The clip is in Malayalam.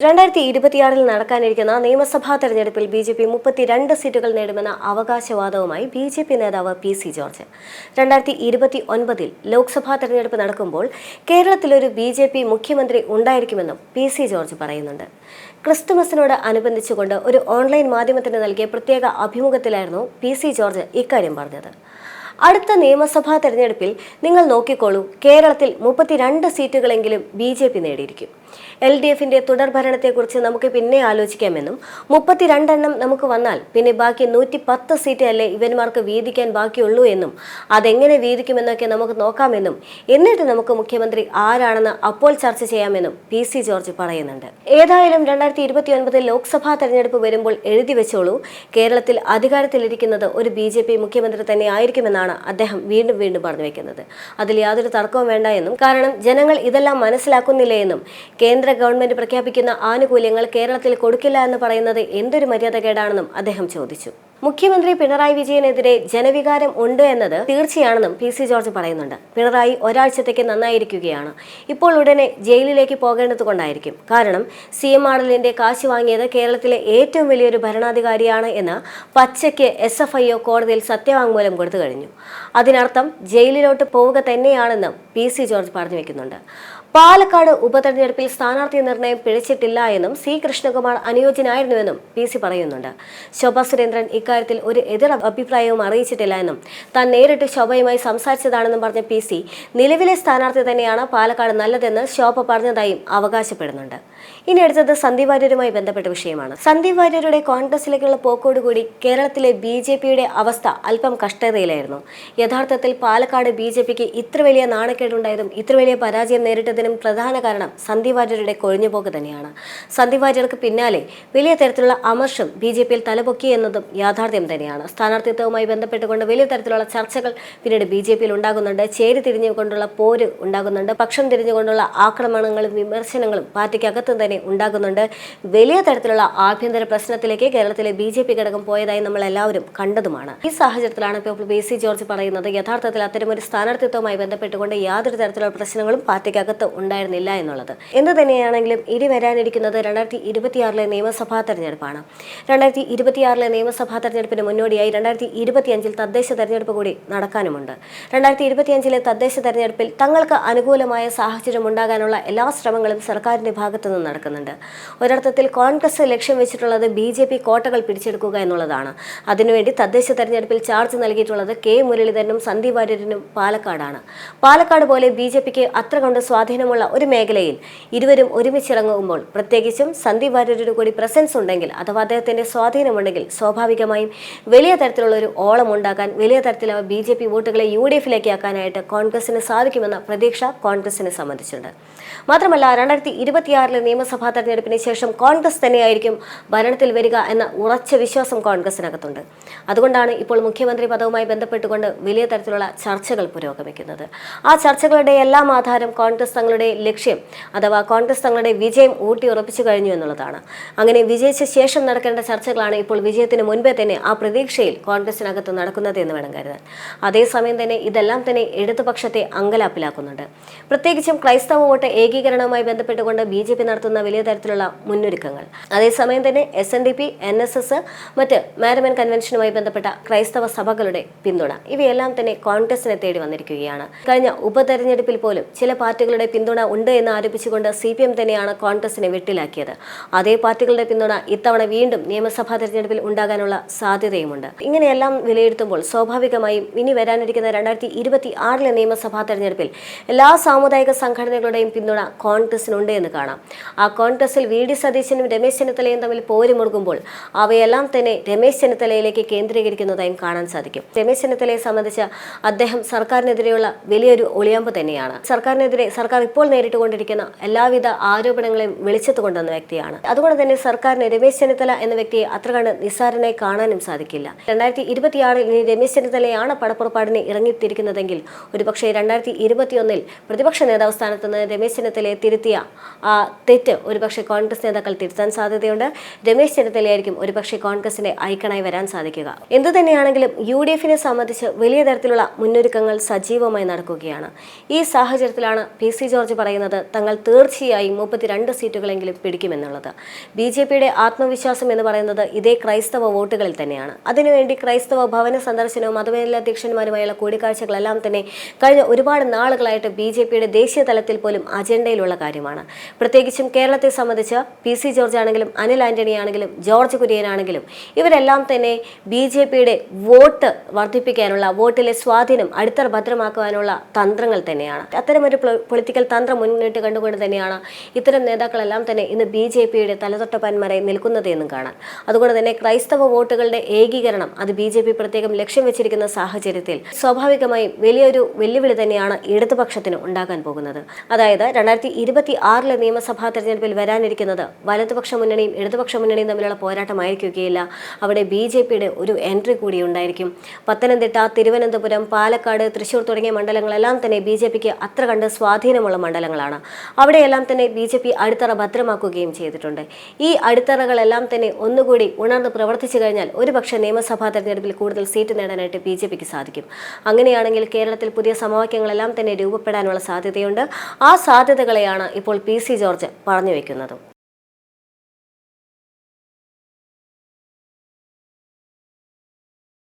രണ്ടായിരത്തി ഇരുപത്തിയാറിൽ നടക്കാനിരിക്കുന്ന നിയമസഭാ തെരഞ്ഞെടുപ്പിൽ ബി ജെ പി മുപ്പത്തിരണ്ട് സീറ്റുകൾ നേടുമെന്ന അവകാശവാദവുമായി ബി ജെ പി നേതാവ് പി സി ജോർജ്. രണ്ടായിരത്തി ഇരുപത്തി ഒൻപതിൽ ലോക്സഭാ തെരഞ്ഞെടുപ്പ് നടക്കുമ്പോൾ കേരളത്തിലൊരു ബി ജെ പി മുഖ്യമന്ത്രി ഉണ്ടായിരിക്കുമെന്നും പി സി ജോർജ് പറയുന്നുണ്ട്. ക്രിസ്തുമസിനോട് അനുബന്ധിച്ചുകൊണ്ട് ഒരു ഓൺലൈൻ മാധ്യമത്തിന് നൽകിയ പ്രത്യേക അഭിമുഖത്തിലായിരുന്നു പി സി ജോർജ് ഇക്കാര്യം പറഞ്ഞത്. അടുത്ത നിയമസഭാ തെരഞ്ഞെടുപ്പിൽ നിങ്ങൾ നോക്കിക്കോളൂ കേരളത്തിൽ മുപ്പത്തിരണ്ട് സീറ്റുകളെങ്കിലും ബി ജെ പി നേടിയിരിക്കും. എൽ ഡി എഫിന്റെ തുടർ ഭരണത്തെക്കുറിച്ച് നമുക്ക് പിന്നെ ആലോചിക്കാമെന്നും മുപ്പത്തിരണ്ടെണ്ണം നമുക്ക് വന്നാൽ പിന്നെ ബാക്കി നൂറ്റി പത്ത് സീറ്റ് അല്ലേ ഇവന്മാർക്ക് വീതിക്കാൻ ബാക്കിയുള്ളൂ എന്നും അതെങ്ങനെ വീതിക്കുമെന്നൊക്കെ നമുക്ക് നോക്കാമെന്നും എന്നിട്ട് നമുക്ക് മുഖ്യമന്ത്രി ആരാണെന്ന് അപ്പോൾ ചർച്ച ചെയ്യാമെന്നും പി സി ജോർജ് പറയുന്നുണ്ട്. ഏതായാലും രണ്ടായിരത്തി ഇരുപത്തി ഒൻപതിൽ ലോക്സഭാ തെരഞ്ഞെടുപ്പ് വരുമ്പോൾ എഴുതി വെച്ചോളൂ. കേരളത്തിൽ അധികാരത്തിലിരിക്കുന്നത് ഒരു ബി ജെ പി മുഖ്യമന്ത്രി തന്നെ ആയിരിക്കുമെന്നാണ് അദ്ദേഹം വീണ്ടും വീണ്ടും പറഞ്ഞു വെക്കുന്നത്. അതിൽ യാതൊരു തർക്കവും വേണ്ട എന്നും കാരണം ജനങ്ങൾ ഇതെല്ലാം മനസ്സിലാക്കുന്നില്ല എന്നും കേന്ദ്ര ഗവൺമെന്റ് പ്രഖ്യാപിക്കുന്ന ആനുകൂല്യങ്ങൾ കേരളത്തിൽ കൊടുക്കില്ല എന്ന് പറയുന്നത് എന്തൊരു മര്യാദകേടാണെന്നും അദ്ദേഹം ചോദിച്ചു. മുഖ്യമന്ത്രി പിണറായി വിജയനെതിരെ ജനവികാരം ഉണ്ട് എന്നത് തീർച്ചയാണെന്നും പി സി ജോർജ് പറയുന്നുണ്ട്. പിണറായി ഒരാഴ്ചത്തേക്ക് നന്നായിരിക്കുകയാണ്. ഇപ്പോൾ ഉടനെ ജയിലിലേക്ക് പോകേണ്ടത് കൊണ്ടായിരിക്കും. കാരണം സി എം ആടലിന്റെ കാശ് വാങ്ങിയത് കേരളത്തിലെ ഏറ്റവും വലിയൊരു ഭരണാധികാരിയാണ് എന്ന് പച്ചയ്ക്ക് എസ് എഫ് ഐ ഒ കോടതിയിൽ സത്യവാങ്മൂലം കൊടുത്തു കഴിഞ്ഞു. അതിനർത്ഥം ജയിലിലോട്ട് പോവുക തന്നെയാണെന്നും പി സി ജോർജ് പറഞ്ഞു വെക്കുന്നുണ്ട്. പാലക്കാട് ഉപതെരഞ്ഞെടുപ്പിൽ സ്ഥാനാർത്ഥി നിർണയം പിഴച്ചിട്ടില്ല എന്നും സി കൃഷ്ണകുമാർ അനുയോജ്യനായിരുന്നുവെന്നും പി സി പറയുന്നുണ്ട്. ശോഭ സുരേന്ദ്രൻ ഇക്കാര്യത്തിൽ ഒരു എതിർ അഭിപ്രായവും അറിയിച്ചിട്ടില്ല എന്നും താൻ നേരിട്ട് ശോഭയുമായി സംസാരിച്ചതാണെന്നും പറഞ്ഞ പി സി നിലവിലെ സ്ഥാനാർത്ഥി തന്നെയാണ് പാലക്കാട് നല്ലതെന്ന് ശോഭ പറഞ്ഞതായും അവകാശപ്പെടുന്നുണ്ട്. ഇനി അടുത്തത് സന്ദീപ് വാര്യരുമായി ബന്ധപ്പെട്ട വിഷയമാണ്. സന്ദീപ് വാര്യരുടെ കോൺഗ്രസിലേക്കുള്ള പോക്കോടുകൂടി കേരളത്തിലെ ബി ജെ പിയുടെ അവസ്ഥ അല്പം കഷ്ടതയിലായിരുന്നു. യഥാർത്ഥത്തിൽ പാലക്കാട് ബി ജെ പിക്ക് ഇത്ര വലിയ നാണക്കേടുണ്ടായതും ഇത്ര വലിയ പരാജയം നേരിട്ടതിനും പ്രധാന കാരണം സന്ദീപ് വാര്യരുടെ കൊഴിഞ്ഞുപോക്ക് തന്നെയാണ്. സന്ദീപ് വാര്യർക്ക് പിന്നാലെ വലിയ തരത്തിലുള്ള അമർഷം ബി ജെ പിയിൽ തലപൊക്കി എന്നതും യാഥാർത്ഥ്യം തന്നെയാണ്. സ്ഥാനാർത്ഥിത്വവുമായി ബന്ധപ്പെട്ടുകൊണ്ട് വലിയ തരത്തിലുള്ള ചർച്ചകൾ പിന്നീട് ബി ജെ പിയിൽ ഉണ്ടാകുന്നുണ്ട്. ചേരി തിരിഞ്ഞുകൊണ്ടുള്ള പോര് ഉണ്ടാകുന്നുണ്ട്. പക്ഷം തിരിഞ്ഞുകൊണ്ടുള്ള ആക്രമണങ്ങളും വിമർശനങ്ങളും പാർട്ടിക്കകത്തും തന്നെ ഉണ്ടാകുന്നുണ്ട്. വലിയ തരത്തിലുള്ള ആഭ്യന്തര പ്രശ്നത്തിലേക്ക് കേരളത്തിലെ ബി ജെ പി ഘടകം പോയതായി നമ്മൾ എല്ലാവരും കണ്ടതുമാണ്. ഈ സാഹചര്യത്തിലാണ് ഇപ്പോൾ ബി സി ജോർജ് പറയുന്നത് യഥാർത്ഥത്തിൽ അത്തരമൊരു സ്ഥാനാർത്ഥിത്വവുമായി ബന്ധപ്പെട്ടുകൊണ്ട് യാതൊരു തരത്തിലുള്ള പ്രശ്നങ്ങളും പാർട്ടിക്കകത്ത് ഉണ്ടായിരുന്നില്ല എന്നുള്ളത്. എന്ത് തന്നെയാണെങ്കിലും ഇനി വരാനിരിക്കുന്നത് രണ്ടായിരത്തി ഇരുപത്തിയാറിലെ നിയമസഭാ തെരഞ്ഞെടുപ്പാണ്. രണ്ടായിരത്തി ഇരുപത്തിയാറിലെ നിയമസഭാ തെരഞ്ഞെടുപ്പിന് മുന്നോടിയായി രണ്ടായിരത്തി ഇരുപത്തിയഞ്ചിൽ തദ്ദേശ തെരഞ്ഞെടുപ്പ് കൂടി നടക്കാനുമുണ്ട്. രണ്ടായിരത്തി ഇരുപത്തിയഞ്ചിലെ തദ്ദേശ തെരഞ്ഞെടുപ്പിൽ തങ്ങൾക്ക് അനുകൂലമായ സാഹചര്യം ഉണ്ടാകാനുള്ള എല്ലാ ശ്രമങ്ങളും സർക്കാരിന്റെ ഭാഗത്തു നിന്ന് നടക്കുന്നുണ്ട്. ഒരർത്ഥത്തിൽ കോൺഗ്രസ് ലക്ഷ്യം വെച്ചിട്ടുള്ളത് ബി ജെ പി കോട്ടകൾ പിടിച്ചെടുക്കുക എന്നുള്ളതാണ്. അതിനുവേണ്ടി തദ്ദേശ തെരഞ്ഞെടുപ്പിൽ ചാർജ് നൽകിയിട്ടുള്ളത് കെ മുരളീധരനും സന്ദീപ് വാര്യരനും പാലക്കാടാണ്. പാലക്കാട് പോലെ ബി ജെ പിക്ക് അത്ര കൊണ്ട് സ്വാധീനമുള്ള ഒരു മേഖലയിൽ ഇരുവരും ഒരുമിച്ചിറങ്ങുമ്പോൾ പ്രത്യേകിച്ചും സന്ദീപ് വാര്യരുടെ കൂടി പ്രസൻസ് ഉണ്ടെങ്കിൽ അഥവാ അദ്ദേഹത്തിന്റെ സ്വാധീനമുണ്ടെങ്കിൽ സ്വാഭാവികമായും വലിയ തരത്തിലുള്ള ഒരു ഓളം ഉണ്ടാക്കാൻ വലിയ തരത്തിലുള്ള ബി ജെ പി വോട്ടുകളെ യു ഡി എഫിലേക്ക് ആക്കാനായിട്ട് കോൺഗ്രസിന് സാധിക്കുമെന്ന പ്രതീക്ഷ കോൺഗ്രസിനെ സംബന്ധിച്ചുണ്ട് മാത്രമല്ല രണ്ടായിരത്തി ഇരുപത്തിയാറിലെ നിയമസഭാ തെരഞ്ഞെടുപ്പിന് ശേഷം കോൺഗ്രസ് തന്നെയായിരിക്കും ഭരണത്തിൽ വരിക എന്ന ഉറച്ച വിശ്വാസം കോൺഗ്രസിനകത്തുണ്ട്. അതുകൊണ്ടാണ് ഇപ്പോൾ മുഖ്യമന്ത്രി പദവുമായി ബന്ധപ്പെട്ടുകൊണ്ട് വലിയ തരത്തിലുള്ള ചർച്ചകൾ പുരോഗമിക്കുന്നത്. ആ ചർച്ചകളുടെ എല്ലാം ആധാരം കോൺഗ്രസ് തങ്ങളുടെ ലക്ഷ്യം അഥവാ കോൺഗ്രസ് തങ്ങളുടെ വിജയം ഊട്ടി ഉറപ്പിച്ചു കഴിഞ്ഞു എന്നുള്ളതാണ്. അങ്ങനെ വിജയിച്ച ശേഷം നടക്കേണ്ട ചർച്ചകളാണ് ഇപ്പോൾ വിജയത്തിന് മുൻപേ തന്നെ ആ പ്രതീക്ഷയിൽ കോൺഗ്രസിനകത്ത് നടക്കുന്നത് എന്ന് വേണം കരുതാൻ. അതേസമയം തന്നെ ഇതെല്ലാം തന്നെ ഇടതുപക്ഷത്തെ അങ്കലാപ്പിലാക്കുന്നുണ്ട്. പ്രത്യേകിച്ചും ക്രൈസ്തവ വോട്ട് ഏകീകരണവുമായി ബന്ധപ്പെട്ടുകൊണ്ട് ബി ജെ പി നടത്തുന്ന വലിയ തരത്തിലുള്ള മുന്നൊരുക്കങ്ങൾ. അതേസമയം തന്നെ S N D P N S S മറ്റ് മാരമൻ കൺവെൻഷനുമായി ബന്ധപ്പെട്ട ക്രൈസ്തവ സഭകളുടെ പിന്തുണ. ഇവയെല്ലാം തന്നെ കോൺഗ്രസിനെ തേടി വന്നിരിക്കുകയാണ്. കഴിഞ്ഞ ഉപതെരഞ്ഞെടുപ്പിൽ പോലും ചില പാർട്ടികളുടെ പിന്തുണ ഉണ്ട് എന്ന് ആരോപിച്ചുകൊണ്ട് സി പി എം തന്നെയാണ് കോൺഗ്രസിനെ വെട്ടിലാക്കിയത്. അതേ പാർട്ടികളുടെ പിന്തുണ ഇത്തവണ വീണ്ടും നിയമസഭാ തെരഞ്ഞെടുപ്പിൽ ഉണ്ടാകാനുള്ള സാധ്യതയുമുണ്ട്. ഇങ്ങനെയെല്ലാം വിലയിരുത്തുമ്പോൾ സ്വാഭാവികമായും ഇനി വരാനിരിക്കുന്ന രണ്ടായിരത്തി ഇരുപത്തി ആറിലെ നിയമസഭാ തെരഞ്ഞെടുപ്പിൽ എല്ലാ സാമുദായിക സംഘടനകളുടെയും പിന്തുണ കോൺഗ്രസിനുണ്ട് എന്ന് കാണാം. ആ കോൺഗ്രസിൽ വി ഡി സതീശനും രമേശ് ചെന്നിത്തലയും തമ്മിൽ പോരുമുറുകുമ്പോൾ അവയെല്ലാം തന്നെ രമേശ് ചെന്നിത്തലയിലേക്ക് കേന്ദ്രീകരിക്കുന്നതായും കാണാൻ സാധിക്കും. രമേശ് ചെന്നിത്തലയെ സംബന്ധിച്ച് അദ്ദേഹം സർക്കാരിനെതിരെയുള്ള വലിയൊരു ഒളിയമ്പ് തന്നെയാണ്. സർക്കാരിനെതിരെ സർക്കാർ ഇപ്പോൾ നേരിട്ടുകൊണ്ടിരിക്കുന്ന എല്ലാവിധ ആരോപണങ്ങളെയും വെളിച്ചത്ത് കൊണ്ടുവന്ന വ്യക്തിയാണ്. അതുകൊണ്ട് തന്നെ സർക്കാരിന് രമേശ് ചെന്നിത്തല എന്ന വ്യക്തിയെ അത്ര കണ്ട് നിസ്സാരനായി കാണാനും സാധിക്കില്ല. രണ്ടായിരത്തി ഇരുപത്തിയാറിൽ ഇനി രമേശ് ചെന്നിത്തലയാണ് പടപ്പുറപ്പാടിന് ഇറങ്ങിത്തിരിക്കുന്നതെങ്കിൽ ഒരുപക്ഷെ രണ്ടായിരത്തി ഇരുപത്തിയൊന്നിൽ പ്രതിപക്ഷ നേതാവ് സ്ഥാനത്ത് നിന്ന് രമേശ് ചെന്നിത്തലയെ തിരുത്തിയ ആ തെറ്റ് ഒരുപക്ഷെ കോൺഗ്രസ് നേതാക്കൾ തിരുത്താൻ സാധ്യതയുണ്ട്. രമേശ് ചെന്നിത്തലയായിരിക്കും ഒരുപക്ഷെ കോൺഗ്രസിന്റെ ഐക്കണായി വരാൻ സാധിക്കുക. എന്തു തന്നെയാണെങ്കിലും യു ഡി എഫിനെ സംബന്ധിച്ച് വലിയ തരത്തിലുള്ള മുന്നൊരുക്കങ്ങൾ സജീവമായി നടക്കുകയാണ്. ഈ സാഹചര്യത്തിലാണ് പി സി ജോർജ് പറയുന്നത് തങ്ങൾ തീർച്ചയായും മുപ്പത്തിരണ്ട് സീറ്റുകളെങ്കിലും പിടിക്കുമെന്നുള്ളത്. ബി ജെ പിയുടെ ആത്മവിശ്വാസം എന്ന് പറയുന്നത് ഇതേ ക്രൈസ്തവ വോട്ടുകളിൽ തന്നെയാണ്. അതിനുവേണ്ടി ക്രൈസ്തവ ഭവന സന്ദർശനവും മതമേലധ്യക്ഷന്മാരുമായുള്ള കൂടിക്കാഴ്ചകളെല്ലാം തന്നെ കഴിഞ്ഞ ഒരുപാട് നാളുകളായിട്ട് ബി ജെ പിയുടെ ദേശീയ തലത്തിൽ പോലും അജണ്ടയിലുള്ള കാര്യമാണ്. പ്രത്യേകിച്ചും കേരളത്തെ സംബന്ധിച്ച് പി സി ജോർജ് ആണെങ്കിലും അനിൽ ആന്റണി ആണെങ്കിലും ജോർജ് കുര്യൻ ആണെങ്കിലും ഇവരെല്ലാം തന്നെ ബി ജെ പിയുടെ വോട്ട് വർദ്ധിപ്പിക്കാനുള്ള വോട്ടിലെ സ്വാധീനം അടിത്തറ ഭദ്രമാക്കുവാനുള്ള തന്ത്രങ്ങൾ തന്നെയാണ്. അത്തരമൊരു പൊളിറ്റിക്കൽ തന്ത്രം മുന്നിട്ട് കണ്ടുകൊണ്ട് തന്നെയാണ് ഇത്തരം നേതാക്കളെല്ലാം തന്നെ ഇന്ന് ബി ജെ പിയുടെ തലതൊട്ടപ്പന്മാരെ നിൽക്കുന്നത് എന്നും കാണാം. അതുകൊണ്ട് തന്നെ ക്രൈസ്തവ വോട്ടുകളുടെ ഏകീകരണം അത് ബി ജെ പി പ്രത്യേകം ലക്ഷ്യം വെച്ചിരിക്കുന്ന സാഹചര്യത്തിൽ സ്വാഭാവികമായും വലിയൊരു വെല്ലുവിളി തന്നെയാണ് ഇടതുപക്ഷത്തിന് ഉണ്ടാകാൻ പോകുന്നത്. അതായത് രണ്ടായിരത്തി ഇരുപത്തി ആറിലെ നിയമസഭാ തെരഞ്ഞെടുപ്പിൽ വരാനിരിക്കുന്നത് വലതുപക്ഷ മുന്നണിയും ഇടതുപക്ഷ മുന്നണിയും തമ്മിലുള്ള പോരാട്ടമായിരിക്കുകയില്ല. അവിടെ ബി ജെ പിയുടെ ഒരു എൻട്രി കൂടി ഉണ്ടായിരിക്കും. പത്തനംതിട്ട തിരുവനന്തപുരം പാലക്കാട് തൃശൂർ തുടങ്ങിയ മണ്ഡലങ്ങളെല്ലാം തന്നെ ബി ജെ പിക്ക് അത്ര കണ്ട് സ്വാധീനമുള്ള മണ്ഡലങ്ങളാണ്. അവിടെയെല്ലാം തന്നെ ബി ജെ പി അടിത്തറ ഭദ്രമാക്കുകയും ചെയ്തിട്ടുണ്ട്. ഈ അടിത്തറകളെല്ലാം തന്നെ ഒന്നുകൂടി ഉണർന്ന് പ്രവർത്തിച്ചു കഴിഞ്ഞാൽ ഒരുപക്ഷെ നിയമസഭാ തെരഞ്ഞെടുപ്പിൽ കൂടുതൽ സീറ്റ് നേടാനായിട്ട് ബി ജെ പിക്ക് സാധിക്കും. അങ്ങനെയാണെങ്കിൽ കേരളത്തിൽ പുതിയ സമവാക്യങ്ങളെല്ലാം തന്നെ രൂപപ്പെടാനുള്ള സാധ്യതയുണ്ട്. ആ സാധ്യതകളെയാണ് ഇപ്പോൾ പി സി ജോർജ് പറഞ്ഞു വെക്കുന്നത്.